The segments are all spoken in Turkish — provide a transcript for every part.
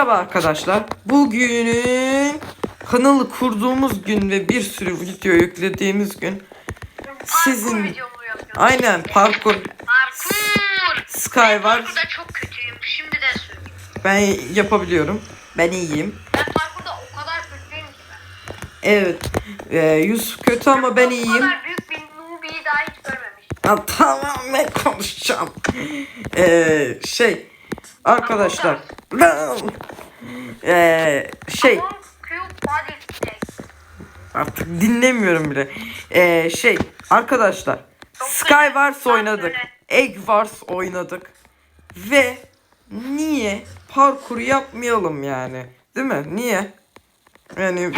Merhaba arkadaşlar. Bugünün kanalı kurduğumuz gün ve bir sürü video yüklediğimiz gün sizin Parkur aynen parkur Parkur. Sky Ben var. parkurda çok kötüyüm. Şimdiden söyleyeyim. Ben yapabiliyorum. Ben iyiyim. Ben parkurda o kadar kötüyüm ki ben. Evet. Ee, Yusuf kötü ama ben O iyiyim. kadar büyük bir noobiyi daha hiç görmemiştim. Ha, tamam ben konuşacağım. Ee, şey arkadaşlar. Ee, şey artık dinlemiyorum bile. Ee, şey arkadaşlar Skywars oynadık. Egg Wars oynadık. Ve niye parkur yapmayalım yani? Değil mi? Niye? Yani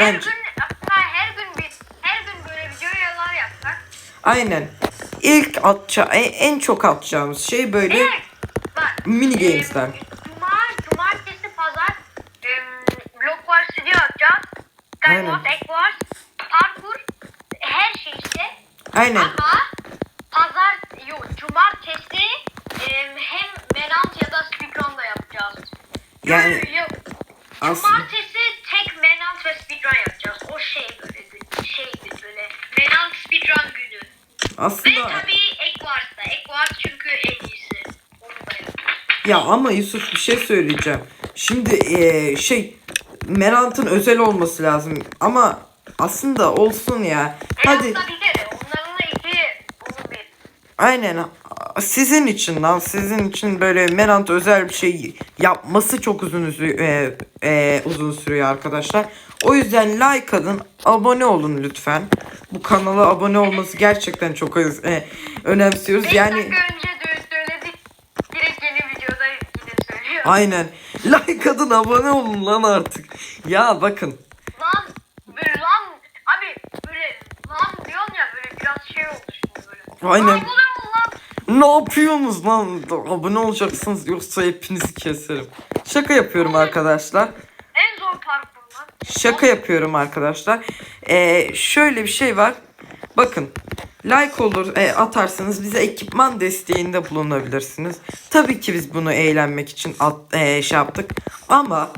hatta her gün bir her gün böyle videolar yapsak. aynen. İlk atacağı en, en çok atacağımız şey böyle Evet. Mini em, games'ler. Cuma, cumartesi, pazar em, Block Wars video yapacağız. Aynen. Skywars, Egg Wars, parkur, her şey işte. Aynen. Ama pazar, yok cumartesi em, hem menant ya da speedrun da yapacağız. Yani Yok, aslında Cumartesi tek menant ve speedrun yapacağız. O şey böyle şeydi böyle. Menant speedrun günü. Ve aslında tabii Egg Wars'da. Egg Wars çünkü en iyisi. Onu da yapacağız. Ya ama Yusuf bir şey söyleyeceğim. Şimdi eee, şey Merant'ın özel olması lazım ama aslında olsun ya. Hadi aynen sizin için lan sizin için böyle Merant özel bir şey yapması çok uzun sürüyor, eee, eee, uzun sürüyor arkadaşlar. O yüzden like atın, abone olun lütfen. Bu kanala abone olması gerçekten çok eee, önemsiyoruz. 5 Yani önce de söyledik. Direkt yeni videoda yine söylüyorum. aynen like atın, abone olun lan artık. Ya bakın Lan böyle lan abi böyle lan diyorsun ya böyle biraz şey oldu şimdi böyle. Aynen. Ne lan? Ne yapıyorsunuz lan? Abone olacaksınız yoksa hepinizi keserim. Şaka yapıyorum arkadaşlar. En zor parkur lan. Şaka yapıyorum arkadaşlar. Ee, şöyle bir şey var. Bakın. Like olur e, atarsanız bize ekipman desteğinde bulunabilirsiniz. Tabii ki biz bunu eğlenmek için at, e, şey yaptık. Ama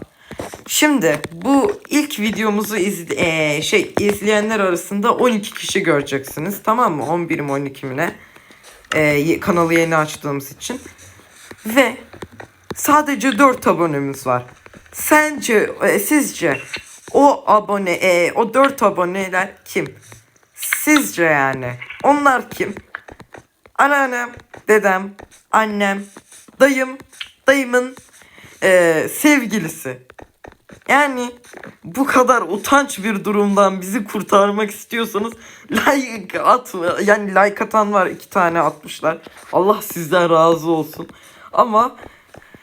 şimdi bu ilk videomuzu izle, e, şey izleyenler arasında 12 kişi göreceksiniz. Tamam mı? 11 mi 12 mi ne? E, kanalı yeni açtığımız için. Ve sadece 4 abonemiz var. Sence, e, sizce o abone, e, o 4 aboneler kim? Sizce yani. Onlar kim? Anneannem, dedem, annem, dayım, dayımın e, sevgilisi. Yani bu kadar utanç bir durumdan bizi kurtarmak istiyorsanız like atma. Yani like atan var iki tane atmışlar. Allah sizden razı olsun. Ama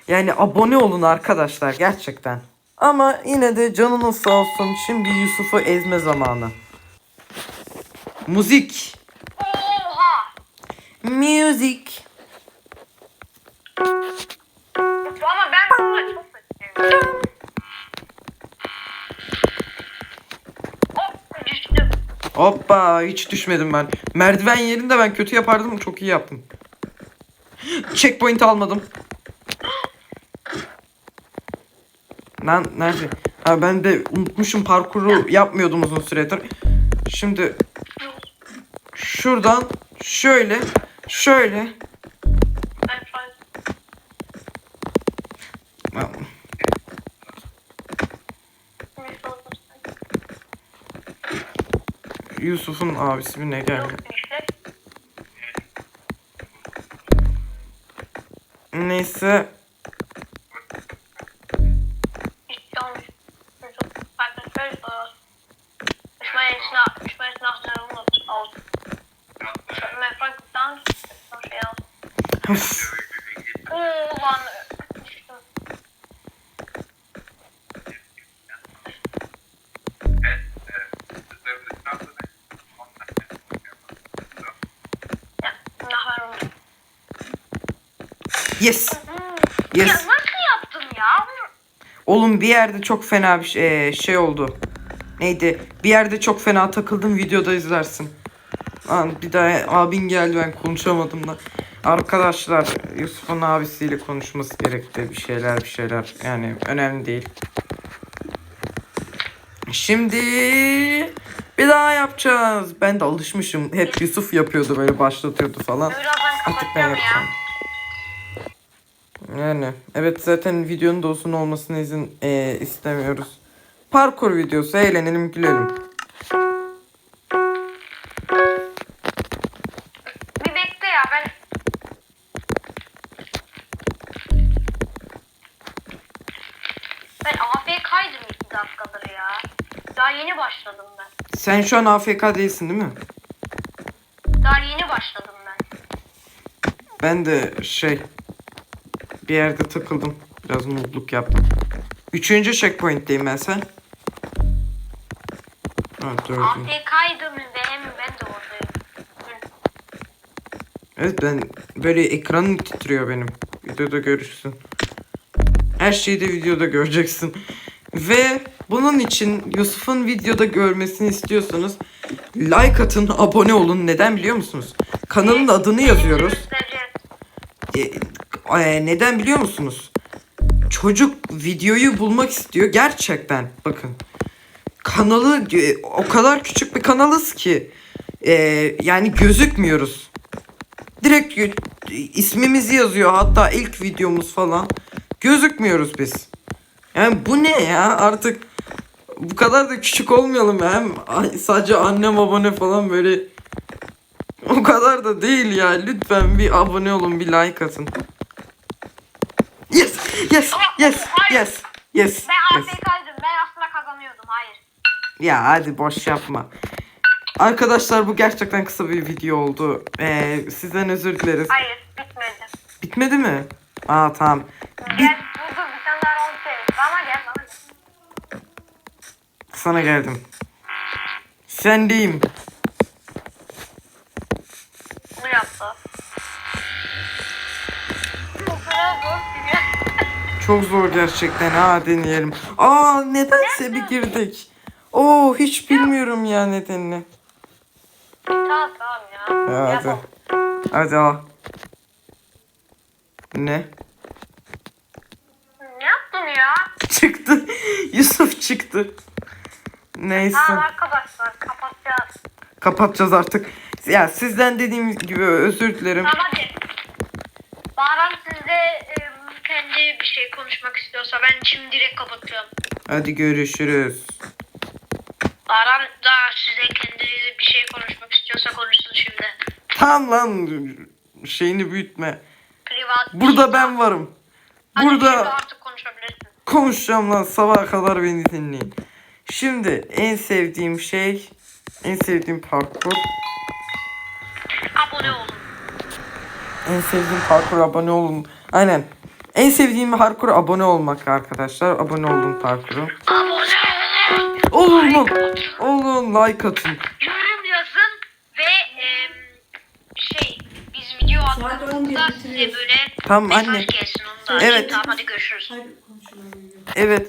yani abone olun arkadaşlar gerçekten. Ama yine de canınız sağ olsun. Şimdi Yusuf'u ezme zamanı. Müzik. Music. Ama ben bunu çok seviyorum. Hop düştüm. Hoppa hiç düşmedim ben. Merdiven yerinde ben kötü yapardım çok iyi yaptım. Checkpoint almadım. Lan nerede? Ha ben de unutmuşum parkuru yapmıyordum uzun süredir. Şimdi şuradan şöyle şöyle Yusuf'un abisi bir ne geldi. Neyse Runde. yes. Ya Yes. nasıl yaptın ya? Oğlum bir yerde çok fena bir şey, e, şey oldu. Neydi? Bir yerde çok fena takıldım videoda izlersin. Lan bir daha abin geldi ben konuşamadım da. Arkadaşlar Yusuf'un abisiyle konuşması gerekti. Bir şeyler bir şeyler. Yani önemli değil. Şimdi bir daha yapacağız. Ben de alışmışım. Hep Yusuf yapıyordu böyle başlatıyordu falan. Artık ben yapacağım. ya. Yani evet zaten videonun da uzun olmasına izin eee, istemiyoruz. Parkur videosu eğlenelim gülelim. Dakikadır ya. Daha yeni başladım ben. Sen şu an AFK değilsin değil mi? Daha yeni başladım ben. Ben de şey bir yerde takıldım. Biraz mutluluk yaptım. Üçüncü checkpoint'teyim ben sen. Ha dördüncü. AFK'ydım benim ben de oradayım. Hı. Evet ben böyle ekranım titriyor benim. Videoda görürsün. Her şeyi de videoda göreceksin. Ve bunun için Yusuf'un videoda görmesini istiyorsanız like atın, abone olun. Neden biliyor musunuz? Kanalın adını yazıyoruz. Göstereceğiz. E, e, neden biliyor musunuz? Çocuk videoyu bulmak istiyor gerçekten. Bakın. Kanalı e, o kadar küçük bir kanalız ki e, yani gözükmüyoruz. Direkt ismimizi yazıyor hatta ilk videomuz falan. Gözükmüyoruz biz. Yani bu ne ya artık bu kadar da küçük olmayalım ya. Hem sadece annem abone falan böyle o kadar da değil ya. Lütfen bir abone olun, bir like atın. Yes, yes, yes, yes, yes, Ben yes. AFK'ydım. Ben aslında kazanıyordum. Hayır. Ya hadi boş yapma. Arkadaşlar bu gerçekten kısa bir video oldu. Ee, sizden özür dileriz. Hayır. Bitmedi. Bitmedi mi? Aa tamam. Gel. Sana geldim. Sendeyim. Bunu yaptı. Çok zor gerçekten. Ha deneyelim. Aa nedense bir girdik. Oo hiç bilmiyorum ya nedenini. Tamam tamam ya. Ya hadi. Hadi al. Ne? Ne yaptın ya? Çıktı. Yusuf çıktı. Neyse. Tamam arkadaşlar kapatacağız. Kapatacağız artık. Ya sizden dediğim gibi özür dilerim. Tamam hadi. Baran sizde e, kendi bir şey konuşmak istiyorsa ben şimdi direkt kapatıyorum. Hadi görüşürüz. Baran da size kendi bir şey konuşmak istiyorsa konuşsun şimdi. Tamam lan şeyini büyütme. Privat. Burada ben varım. Hadi Burada artık konuşabilirsin. konuşacağım lan sabaha kadar beni dinleyin. Şimdi en sevdiğim şey, en sevdiğim parkur, Abone olun. en sevdiğim parkur abone olun. Aynen. En sevdiğim parkur abone olmak arkadaşlar. Abone olun parkuru. Abone olun. Olun. Like atın. Olun like atın. Yorum yazın ve em, şey biz video attığımızda size böyle Tamam mesaj anne. gelsin onu da. Evet. Tamam hadi görüşürüz. Evet.